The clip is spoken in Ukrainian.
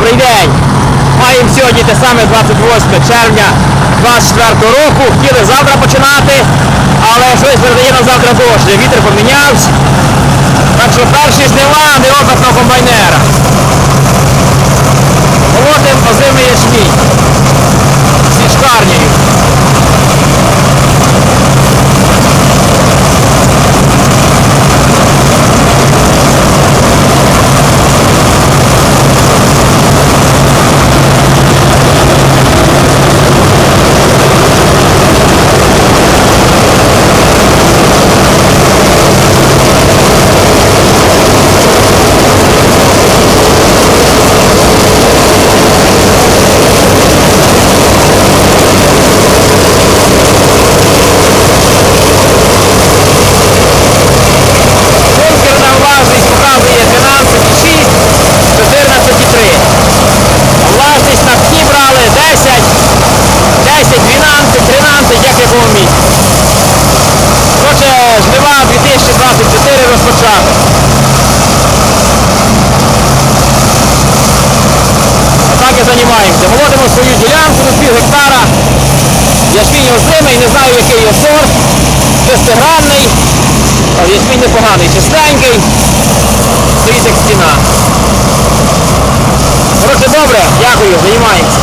Добрий день! Маємо сьогодні те саме 28 червня 24 року. Хотіли завтра починати, але щось передає нам завтра дощ. Вітер помінявся. Так що перші жнива неопитного комбайнера. Займаємося. Молодимо свою ділянку на пів гектара. Ячмінь озимий, не знаю який є сорт. Шестигранний. Ячмінь непоганий, чистенький. Стоїть як стіна. Хороше добре, дякую, займаємося.